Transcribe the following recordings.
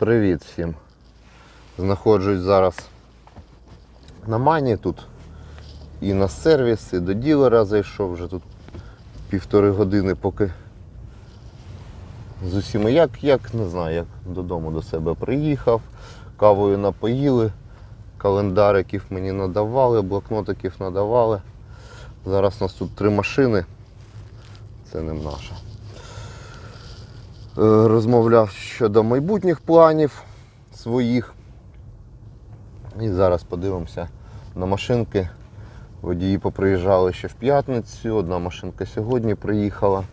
Привіт всім. Знаходжусь зараз на мані тут і на сервіс, і до ділера зайшов вже тут півтори години, поки з усіма як, як не знаю, як додому до себе приїхав, кавою напоїли, календариків мені надавали, блокнотиків надавали. Зараз у нас тут три машини. Це не наша. Е, Розмовляв щодо майбутніх планів своїх. І зараз подивимося на машинки. Водії поприїжджали ще в п'ятницю, одна машинка сьогодні приїхала.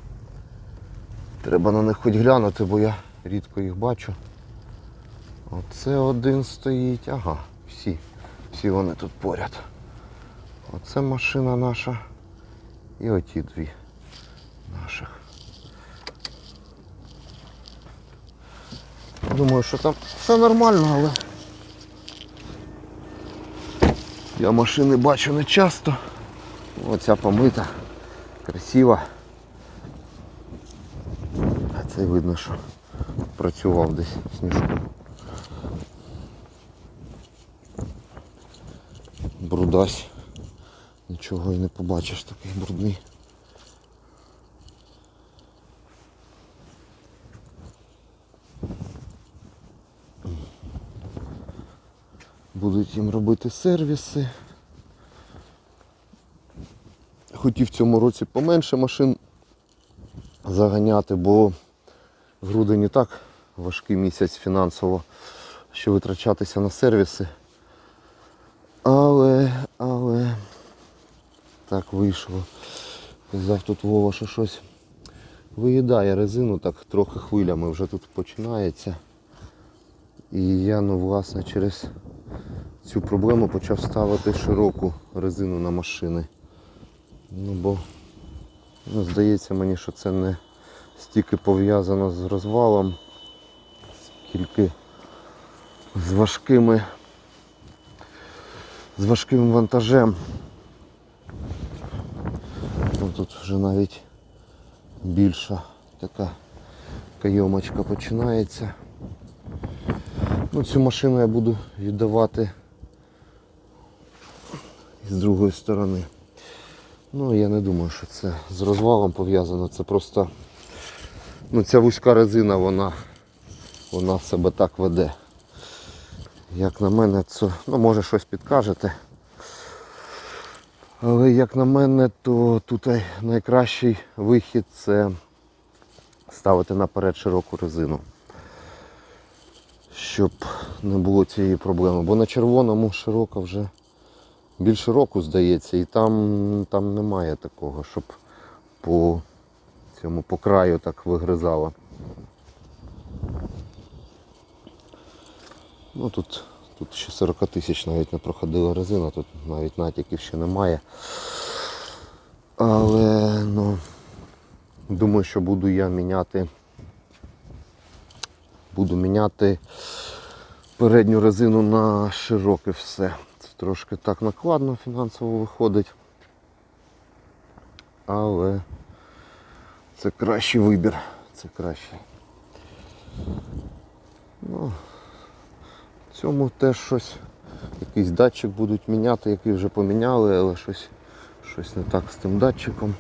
Треба на них хоч глянути, бо я рідко їх бачу. Оце один стоїть. Ага, всі. Всі вони тут поряд. Оце машина наша. І оті дві наших. Думаю, що там все нормально, але я машини бачу не часто. Оця помита, красива. А це видно, що працював десь в. Брудась. Нічого і не побачиш такий брудний. Будуть їм робити сервіси. Хотів в цьому році поменше машин заганяти, бо грудень і так важкий місяць фінансово, що витрачатися на сервіси. Але, але так вийшло. Казав тут Вова, що щось виїдає резину, так трохи хвилями вже тут починається. І я, ну, власне, через цю проблему почав ставити широку резину на машини. Ну, бо ну, здається мені, що це не стільки пов'язано з розвалом, скільки з важкими з важким вантажем. Ну, тут вже навіть більша така кайомочка починається. Ну, цю машину я буду віддавати з другої сторони. Ну, я не думаю, що це з розвалом пов'язано. Це просто ну, ця вузька резина, вона, вона себе так веде. Як на мене, це, ну може щось підкажете. Але як на мене, то тут найкращий вихід це ставити наперед широку резину. Щоб не було цієї проблеми. Бо на червоному широка вже більше року здається, і там, там немає такого, щоб по цьому по краю так вигризало. Ну тут, тут ще 40 тисяч навіть не проходила резина, тут навіть натяків ще немає. Але ну, думаю, що буду я міняти. Буду міняти передню резину на широке все. Трошки так накладно фінансово виходить. Але це кращий вибір. Це кращий. Ну, в цьому теж щось, якийсь датчик будуть міняти, який вже поміняли, але щось, щось не так з тим датчиком.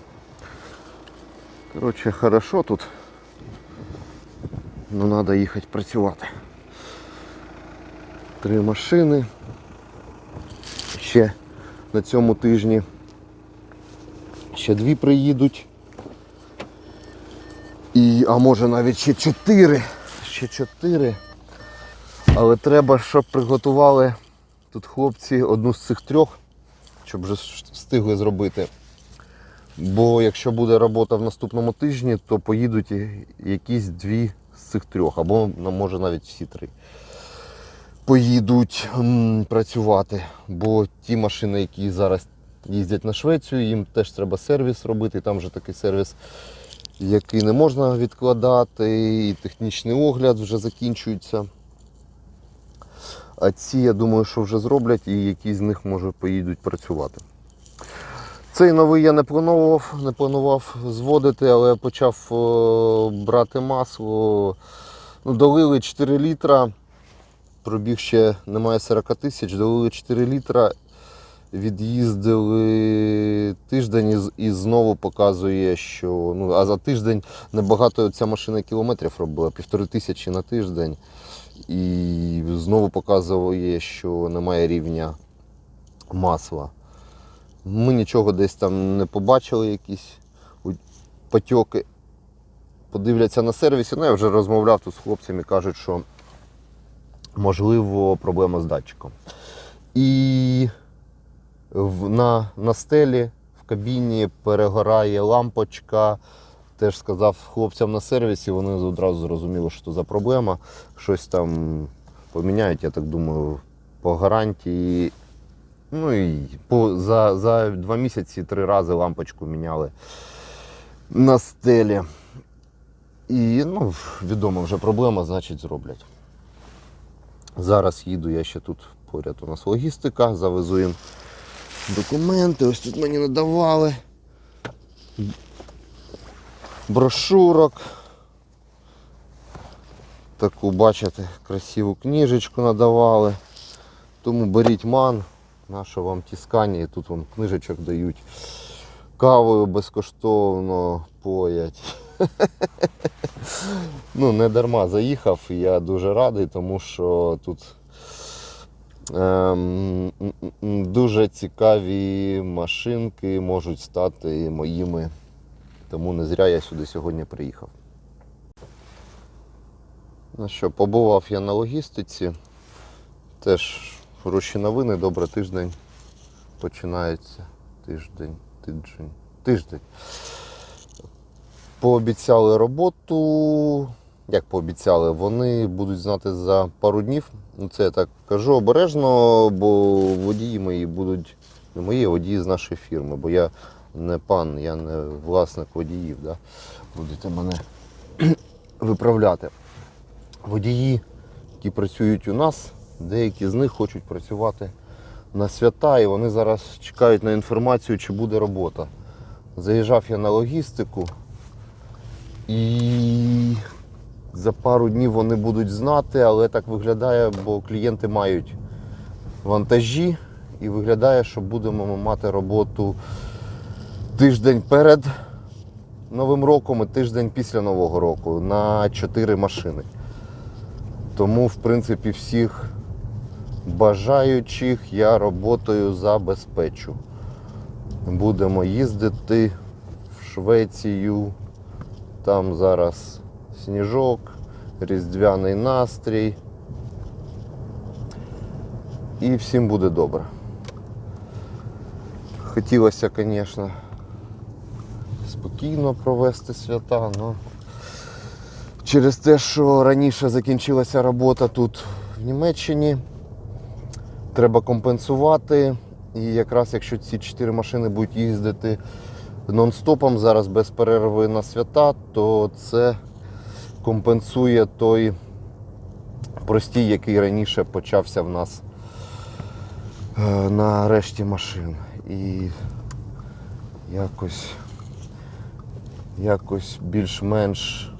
Коротше, хорошо тут. Ну треба їхати працювати. Три машини. Ще на цьому тижні ще дві приїдуть. І, а може навіть ще чотири. Ще чотири. Але треба, щоб приготували тут хлопці одну з цих трьох, щоб вже встигли зробити. Бо якщо буде робота в наступному тижні, то поїдуть якісь дві з цих трьох, або ну, може навіть всі три. Поїдуть м, працювати. Бо ті машини, які зараз їздять на Швецію, їм теж треба сервіс робити. Там вже такий сервіс, який не можна відкладати, і технічний огляд вже закінчується. А ці, я думаю, що вже зроблять і які з них може поїдуть працювати. Цей новий я не планував, не планував зводити, але почав е, брати масло. Ну, долили 4 літра, пробіг ще немає 40 тисяч, долили 4 літра, від'їздили тиждень і, знову показує, що ну, а за тиждень небагато ця машина кілометрів робила, півтори тисячі на тиждень. І знову показує, що немає рівня масла. Ми нічого десь там не побачили, якісь потьоки. Подивляться на сервісі. Ну, я вже розмовляв тут з хлопцями, кажуть, що можливо проблема з датчиком. І на, на стелі в кабіні перегорає лампочка. Теж сказав хлопцям на сервісі, вони одразу зрозуміли, що за проблема. Щось там поміняють, я так думаю, по гарантії. Ну і по, за, за два місяці три рази лампочку міняли на стелі. І ну, відома вже проблема, значить зроблять. Зараз їду, я ще тут поряд у нас логістика, завезу їм документи. Ось тут мені надавали. Брошурок. Таку, бачите, красиву книжечку надавали. Тому беріть ман, наше вам тіскання, і тут вам книжечок дають. Кавою безкоштовно поять. Ну, не дарма заїхав, я дуже радий, тому що тут ем, дуже цікаві машинки можуть стати моїми. Тому не зря я сюди сьогодні приїхав. Ну що, побував я на логістиці. Теж хороші новини, добре тиждень починається. Тиждень, тиждень, тиждень. Пообіцяли роботу. Як пообіцяли, вони будуть знати за пару днів. Ну, це я так кажу обережно, бо водії мої будуть не мої, а водії з нашої фірми, бо я не пан, я не власник водіїв. Да? Будете мене виправляти. Водії, які працюють у нас, деякі з них хочуть працювати на свята, і вони зараз чекають на інформацію, чи буде робота. Заїжджав я на логістику, і за пару днів вони будуть знати, але так виглядає, бо клієнти мають вантажі, і виглядає, що будемо мати роботу тиждень перед Новим роком і тиждень після Нового року на 4 машини. Тому, в принципі, всіх бажаючих я роботою забезпечу. Будемо їздити в Швецію. Там зараз сніжок, різдвяний настрій. І всім буде добре. Хотілося, звісно, спокійно провести свята, але через те, що раніше закінчилася робота тут в Німеччині, треба компенсувати. І якраз якщо ці чотири машини будуть їздити нон-стопом зараз без перерви на свята, то це компенсує той простій, який раніше почався в нас е, на решті машин. І якось, якось більш-менш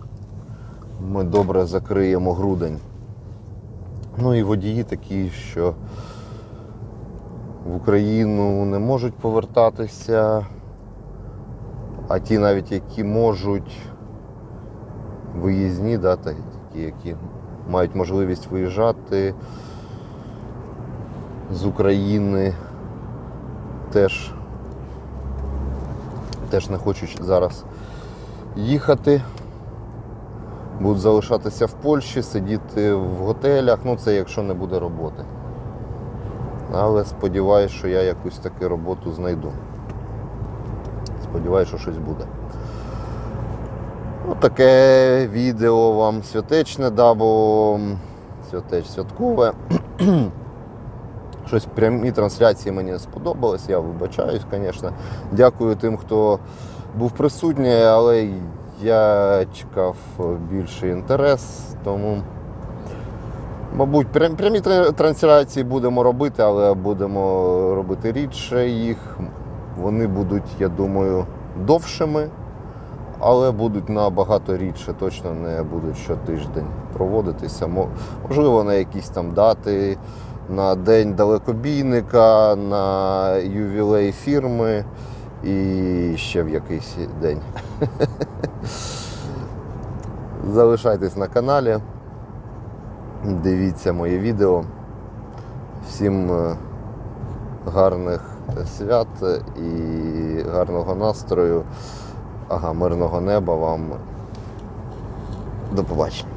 ми добре закриємо грудень. Ну і водії такі, що в Україну не можуть повертатися, а ті навіть, які можуть виїзні, да, та- такі, які мають можливість виїжджати з України, теж, теж не хочуть зараз їхати. Будуть залишатися в Польщі, сидіти в готелях, ну це якщо не буде роботи. Але сподіваюся, що я якусь таку роботу знайду. Сподіваюся, що щось буде. Ну, таке відео вам святечне дабо святеч святкове. Щось прямі трансляції мені сподобалось, я вибачаюсь, звісно. Дякую тим, хто був присутній, але я чекав більший інтерес, тому, мабуть, прям- прямі трансляції будемо робити, але будемо робити рідше їх. Вони будуть, я думаю, довшими, але будуть набагато рідше, точно не будуть щотиждень проводитися. Можливо, на якісь там дати, на день далекобійника, на ювілей фірми і ще в якийсь день. Залишайтесь на каналі, дивіться моє відео. Всім е, гарних свят і гарного настрою. Ага, мирного неба вам. До побачення.